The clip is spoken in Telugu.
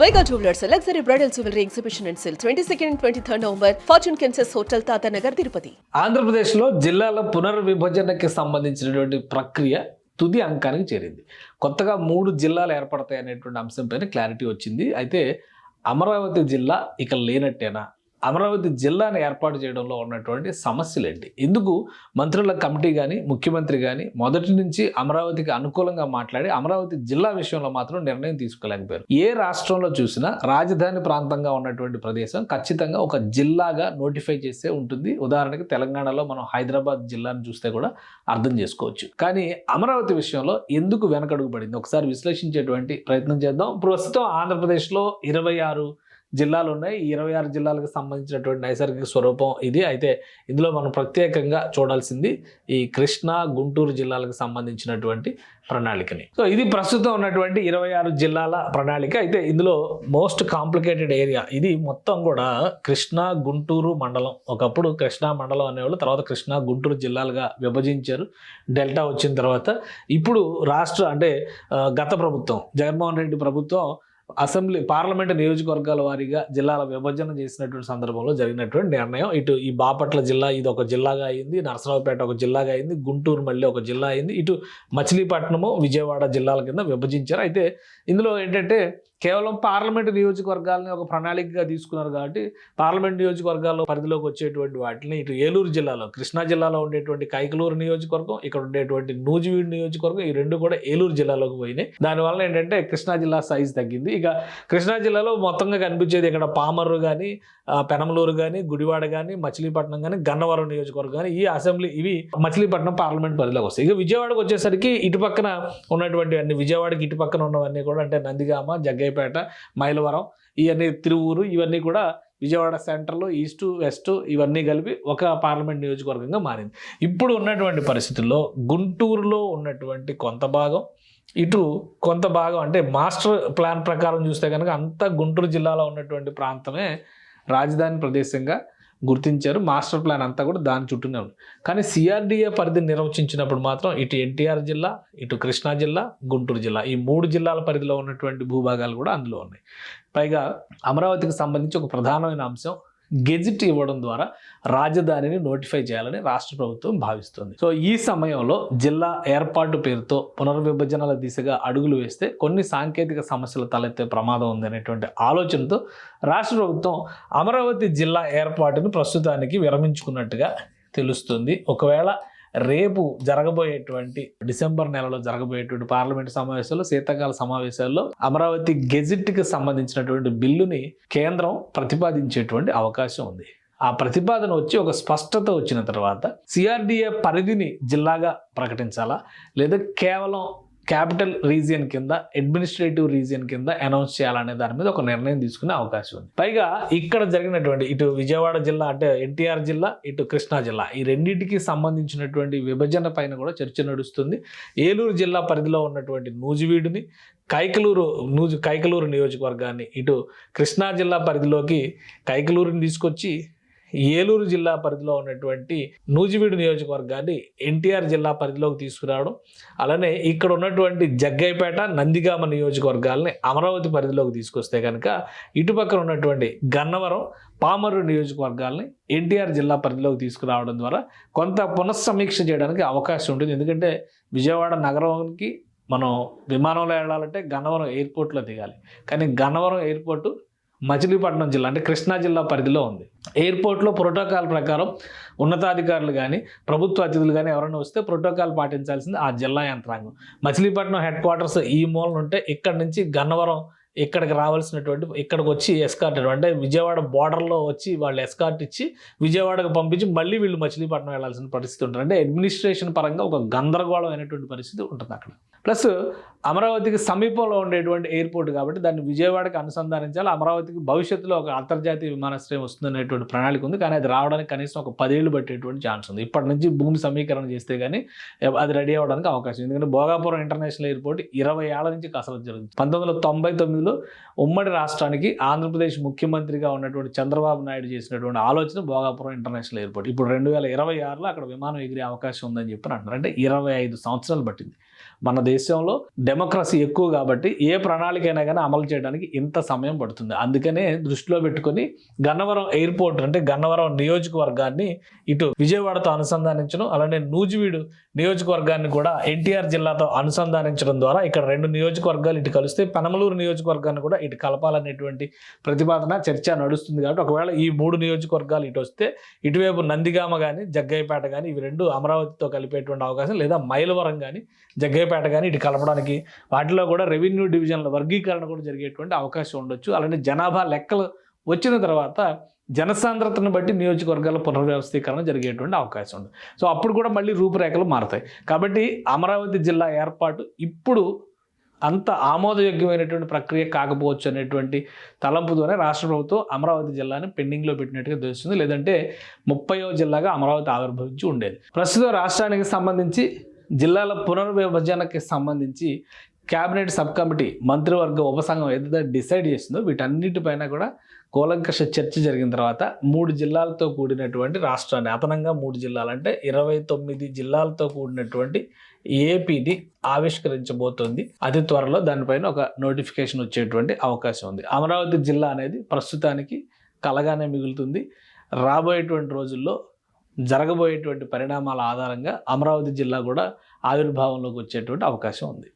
Vaiga Jewellers luxury bridal jewellery exhibition and sale twenty second and twenty third November Fortune Kences hotel Tatanagar Tirupati ఆంధ్రప్రదేశ్లో జిల్లాల పునర్విభజనకి సంబంధించినటువంటి ప్రక్రియ తుది అంకానికి చేరింది. కొత్తగా మూడు జిల్లాలు ఏర్పడతాయి అనేటువంటి అంశంపైన క్లారిటీ వచ్చింది. అయితే అమరావతి జిల్లా ఇక లేనట్టేనా? అమరావతి జిల్లాను ఏర్పాటు చేయడంలో ఉన్నటువంటి సమస్యలు ఏంటి ఎందుకు మంత్రుల కమిటీ కానీ ముఖ్యమంత్రి కానీ మొదటి నుంచి అమరావతికి అనుకూలంగా మాట్లాడి అమరావతి జిల్లా విషయంలో మాత్రం నిర్ణయం తీసుకోలేకపోయారు. ఏ రాష్ట్రంలో చూసినా రాజధాని ప్రాంతంగా ఉన్నటువంటి ప్రదేశం ఖచ్చితంగా ఒక జిల్లాగా నోటిఫై చేస్తే ఉంటుంది. ఉదాహరణకి తెలంగాణలో మనం హైదరాబాద్ జిల్లాను చూస్తే కూడా అర్థం చేసుకోవచ్చు. కానీ అమరావతి విషయంలో ఎందుకు వెనకడుగు పడింది? ఒకసారి విశ్లేషించేటువంటి ప్రయత్నం చేద్దాం. ప్రస్తుతం ఆంధ్రప్రదేశ్లో ఇరవై ఆరు జిల్లాలు ఉన్నాయి ఇరవై ఆరు జిల్లాలకు సంబంధించినటువంటి నైసర్గిక స్వరూపం ఇది. అయితే ఇందులో మనం ప్రత్యేకంగా చూడాల్సింది ఈ కృష్ణా గుంటూరు జిల్లాలకు సంబంధించినటువంటి ప్రణాళికని. సో ఇది ప్రస్తుతం ఉన్నటువంటి ఇరవై ఆరు జిల్లాల ప్రణాళిక. అయితే ఇందులో మోస్ట్ కాంప్లికేటెడ్ ఏరియా ఇది మొత్తం కూడా కృష్ణా గుంటూరు మండలం. ఒకప్పుడు కృష్ణా మండలం అనేవాళ్ళు తర్వాత కృష్ణా గుంటూరు జిల్లాలుగా విభజించారు. డెల్టా వచ్చిన తర్వాత ఇప్పుడు రాష్ట్ర అంటే గత ప్రభుత్వం జగన్మోహన్ రెడ్డి ప్రభుత్వం అసెంబ్లీ పార్లమెంట్ నియోజకవర్గాల వారీగా జిల్లాల విభజన చేసినటువంటి సందర్భంలో జరిగినటువంటి నిర్ణయం. ఇటు ఈ బాపట్ల జిల్లా ఇది ఒక జిల్లాగా అయింది నరసరావుపేట ఒక జిల్లాగా అయింది గుంటూరు మళ్ళీ ఒక జిల్లా అయింది ఇటు మచిలీపట్నము విజయవాడ జిల్లాల కింద విభజించారు. అయితే ఇందులో ఏంటంటే కేవలం పార్లమెంట్ నియోజకవర్గాలని ఒక ప్రణాళికగా తీసుకున్నారు కాబట్టి పార్లమెంట్ నియోజకవర్గాల్లో పరిధిలోకి వచ్చేటువంటి వాటిని ఇటు ఏలూరు జిల్లాలో కృష్ణా జిల్లాలో ఉండేటువంటి కైకలూరు నియోజకవర్గం ఇక్కడ ఉండేటువంటి నూజివీడు నియోజకవర్గం ఈ రెండు కూడా ఏలూరు జిల్లాలోకి పోయినాయి. దానివల్ల ఏంటంటే కృష్ణా జిల్లా సైజ్ తగ్గింది. ఇక కృష్ణా జిల్లాలో మొత్తంగా కనిపించేది ఇక్కడ పామర్రు కానీ పెనమలూరు కానీ గుడివాడ కానీ మచిలీపట్నం కానీ గన్నవరం నియోజకవర్గం కానీ ఈ అసెంబ్లీ ఇవి మచిలీపట్నం పార్లమెంట్ పరిధిలోకి వస్తాయి. ఇక విజయవాడకు వచ్చేసరికి ఇటు పక్కన ఉన్నటువంటి అన్ని విజయవాడకి ఇటు పక్కన ఉన్నవన్నీ కూడా అంటే నందిగామ జగ్గైపేట మైలవరం ఇవన్నీ తిరువూరు ఇవన్నీ కూడా విజయవాడ సెంటర్లో ఈస్ట్ వెస్ట్ ఇవన్నీ కలిపి ఒక పార్లమెంట్ నియోజకవర్గంగా మారింది. ఇప్పుడు ఉన్నటువంటి పరిస్థితుల్లో గుంటూరులో ఉన్నటువంటి కొంత భాగం ఇటు కొంత భాగం అంటే మాస్టర్ ప్లాన్ ప్రకారం చూస్తే కనుక అంతా గుంటూరు జిల్లాలో ఉన్నటువంటి ప్రాంతమే రాజధాని ప్రదేశంగా గుర్తించారు. మాస్టర్ ప్లాన్ అంతా కూడా దాని చుట్టూనే ఉంది. కానీ సిఆర్డిఏ పరిధిని నిర్వచించినప్పుడు మాత్రం ఇటు ఎన్టీఆర్ జిల్లా ఇటు కృష్ణా జిల్లా గుంటూరు జిల్లా ఈ మూడు జిల్లాల పరిధిలో ఉన్నటువంటి భూభాగాలు కూడా అందులో ఉన్నాయి. పైగా అమరావతికి సంబంధించి ఒక ప్రధానమైన అంశం గెజిట్ ఇవ్వడం ద్వారా రాజధానిని నోటిఫై చేయాలని రాష్ట్ర ప్రభుత్వం భావిస్తుంది. సో ఈ సమయంలో జిల్లా ఏర్పాటు పేరుతో పునర్విభజనల దిశగా అడుగులు వేస్తే కొన్ని సాంకేతిక సమస్యలు తలెత్తే ప్రమాదం ఉందనేటువంటి ఆలోచనతో రాష్ట్ర ప్రభుత్వం అమరావతి జిల్లా ఏర్పాటును ప్రస్తుతానికి విరమించుకున్నట్టుగా తెలుస్తుంది. ఒకవేళ రేపు జరగబోయేటువంటి డిసెంబర్ నెలలో జరగబోయేటువంటి పార్లమెంట్ సమావేశాల్లో శీతాకాల సమావేశాల్లో అమరావతి గెజిట్కి సంబంధించినటువంటి బిల్లుని కేంద్రం ప్రతిపాదించేటువంటి అవకాశం ఉంది. ఆ ప్రతిపాదన వచ్చి ఒక స్పష్టత వచ్చిన తర్వాత సిఆర్డిఏ పరిధిని జిల్లాగా ప్రకటించాలా? లేదా కేవలం క్యాపిటల్ రీజియన్ కింద అడ్మినిస్ట్రేటివ్ రీజియన్ కింద అనౌన్స్ చేయాలనే దాని మీద ఒక నిర్ణయం తీసుకునే అవకాశం ఉంది. పైగా ఇక్కడ జరిగినటువంటి ఇటు విజయవాడ జిల్లా అంటే ఎన్టీఆర్ జిల్లా ఇటు కృష్ణా జిల్లా. ఈ రెండింటికి సంబంధించినటువంటి విభజన పైన కూడా చర్చ నడుస్తుంది. ఏలూరు జిల్లా పరిధిలో ఉన్నటువంటి నూజివీడుని కైకలూరు నూజు కైకలూరు నియోజకవర్గాన్ని ఇటు కృష్ణా జిల్లా పరిధిలోకి కైకలూరుని తీసుకొచ్చి ఏలూరు జిల్లా పరిధిలో ఉన్నటువంటి నూజివీడు నియోజకవర్గాన్ని ఎన్టీఆర్ జిల్లా పరిధిలోకి తీసుకురావడం అలానే ఇక్కడ ఉన్నటువంటి జగ్గైపేట నందిగామ నియోజకవర్గాల్ని అమరావతి పరిధిలోకి తీసుకొస్తే కనుక ఇటుపక్కన ఉన్నటువంటి గన్నవరం పామరు నియోజకవర్గాల్ని ఎన్టీఆర్ జిల్లా పరిధిలోకి తీసుకురావడం ద్వారా కొంత పునఃసమీక్ష చేయడానికి అవకాశం ఉంటుంది. ఎందుకంటే విజయవాడ నగరానికి మనం విమానంలో వెళ్ళాలంటే గన్నవరం ఎయిర్పోర్ట్లో దిగాలి. కానీ గన్నవరం ఎయిర్పోర్టు మచిలీపట్నం జిల్లా అంటే కృష్ణా జిల్లా పరిధిలో ఉంది. ఎయిర్పోర్ట్లో ప్రోటోకాల్ ప్రకారం ఉన్నతాధికారులు కానీ ప్రభుత్వ అతిథులు కానీ ఎవరైనా వస్తే ప్రోటోకాల్ పాటించాల్సింది ఆ జిల్లా యంత్రాంగం. మచిలీపట్నం హెడ్ క్వార్టర్స్ ఈ మూలన ఉంటే ఇక్కడ నుంచి గన్నవరం ఇక్కడికి రావాల్సినటువంటి ఇక్కడికి వచ్చి ఎస్కార్ట్ అంటే విజయవాడ బార్డర్లో వచ్చి వాళ్ళు ఎస్కార్ట్ ఇచ్చి విజయవాడకు పంపించి మళ్ళీ వీళ్ళు మచిలీపట్నం వెళ్ళాల్సిన పరిస్థితి ఉంటుంది. అంటే అడ్మినిస్ట్రేషన్ పరంగా ఒక గందరగోళం అయినటువంటి పరిస్థితి ఉంటుంది అక్కడ. ప్లస్ అమరావతికి సమీపంలో ఉండేటువంటి ఎయిర్పోర్ట్ కాబట్టి దాన్ని విజయవాడకి అనుసంధానించాలి. అమరావతికి భవిష్యత్తులో ఒక అంతర్జాతీయ విమానాశ్రయం వస్తుందనేటువంటి ప్రణాళిక ఉంది. కానీ అది రావడానికి కనీసం ఒక పదేళ్ళు పట్టేటువంటి ఛాన్స్ ఉంది. ఇప్పటి నుంచి భూమి సమీకరణ చేస్తే కానీ అది రెడీ అవ్వడానికి అవకాశం ఎందుకంటే భోగాపురం ఇంటర్నేషనల్ ఎయిర్పోర్ట్ ఇరవై ఏళ్ళ నుంచి కసరత్తు జరుగుతుంది. పంతొమ్మిది వందల తొంభై తొమ్మిదిలో ఉమ్మడి రాష్ట్రానికి ఆంధ్రప్రదేశ్ ముఖ్యమంత్రిగా ఉన్నటువంటి చంద్రబాబు నాయుడు చేసినటువంటి ఆలోచన భోగాపురం ఇంటర్నేషనల్ ఎయిర్పోర్ట్. ఇప్పుడు రెండు వేల ఇరవై ఆరులో అక్కడ విమానం ఎగిరే అవకాశం ఉందని చెప్పి అంటున్నారు. అంటే ఇరవై ఐదు సంవత్సరాలు పట్టింది. మన దేశంలో డెమోక్రసీ ఎక్కువ కాబట్టి ఏ ప్రణాళికైనా కానీ అమలు చేయడానికి ఇంత సమయం పడుతుంది. అందుకనే దృష్టిలో పెట్టుకొని గన్నవరం ఎయిర్పోర్ట్ అంటే గన్నవరం నియోజకవర్గాన్ని ఇటు విజయవాడతో అనుసంధానించడం అలానే నూజివీడు నియోజకవర్గాన్ని కూడా ఎన్టీఆర్ జిల్లాతో అనుసంధానించడం ద్వారా ఇక్కడ రెండు నియోజకవర్గాలు ఇటు కలిస్తే పెనమలూరు నియోజకవర్గాన్ని కూడా ఇటు కలపాలనేటువంటి ప్రతిపాదన చర్చ నడుస్తుంది కాబట్టి ఒకవేళ ఈ మూడు నియోజకవర్గాలు ఇటు వస్తే ఇటువైపు నందిగామ కానీ జగ్గయ్యపేట కానీ ఇవి రెండు అమరావతితో కలిపేటువంటి అవకాశం లేదా మైలవరం కానీ సూర్యాపేట కానీ ఇటు కలపడానికి వాటిలో కూడా రెవెన్యూ డివిజన్ల వర్గీకరణ కూడా జరిగేటువంటి అవకాశం ఉండొచ్చు. అలానే జనాభా లెక్కలు వచ్చిన తర్వాత జనసాంద్రతను బట్టి నియోజకవర్గాల పునర్వ్యవస్థీకరణ జరిగేటువంటి అవకాశం ఉంది. సో అప్పుడు కూడా మళ్ళీ రూపురేఖలు మారుతాయి. కాబట్టి అమరావతి జిల్లా ఏర్పాటు ఇప్పుడు అంత ఆమోదయోగ్యమైనటువంటి ప్రక్రియ కాకపోవచ్చు అనేటువంటి తలంపుతోనే రాష్ట్ర ప్రభుత్వం అమరావతి జిల్లాని పెండింగ్లో పెట్టినట్టుగా తెలుస్తుంది. లేదంటే ముప్పయో జిల్లాగా అమరావతి ఆవిర్భవించి ఉండేది. ప్రస్తుతం రాష్ట్రానికి సంబంధించి జిల్లాల పునర్విభజనకి సంబంధించి క్యాబినెట్ సబ్ కమిటీ మంత్రివర్గ ఉపసంఘం ఏదైతే డిసైడ్ చేసిందో వీటన్నిటిపైన కూడా కూలంకష చర్చ జరిగిన తర్వాత మూడు జిల్లాలతో కూడినటువంటి రాష్ట్రాన్ని అదనంగా మూడు జిల్లాలు అంటే ఇరవై తొమ్మిది జిల్లాలతో కూడినటువంటి ఏపీని ఆవిష్కరించబోతోంది. అతి త్వరలో దానిపైన ఒక నోటిఫికేషన్ వచ్చేటువంటి అవకాశం ఉంది. అమరావతి జిల్లా అనేది ప్రస్తుతానికి కలగానే మిగులుతుంది. రాబోయేటువంటి రోజుల్లో జరగబోయేటువంటి పరిణామాల ఆధారంగా అమరావతి జిల్లా కూడా ఆవిర్భావంలోకి వచ్చేటువంటి అవకాశం ఉంది.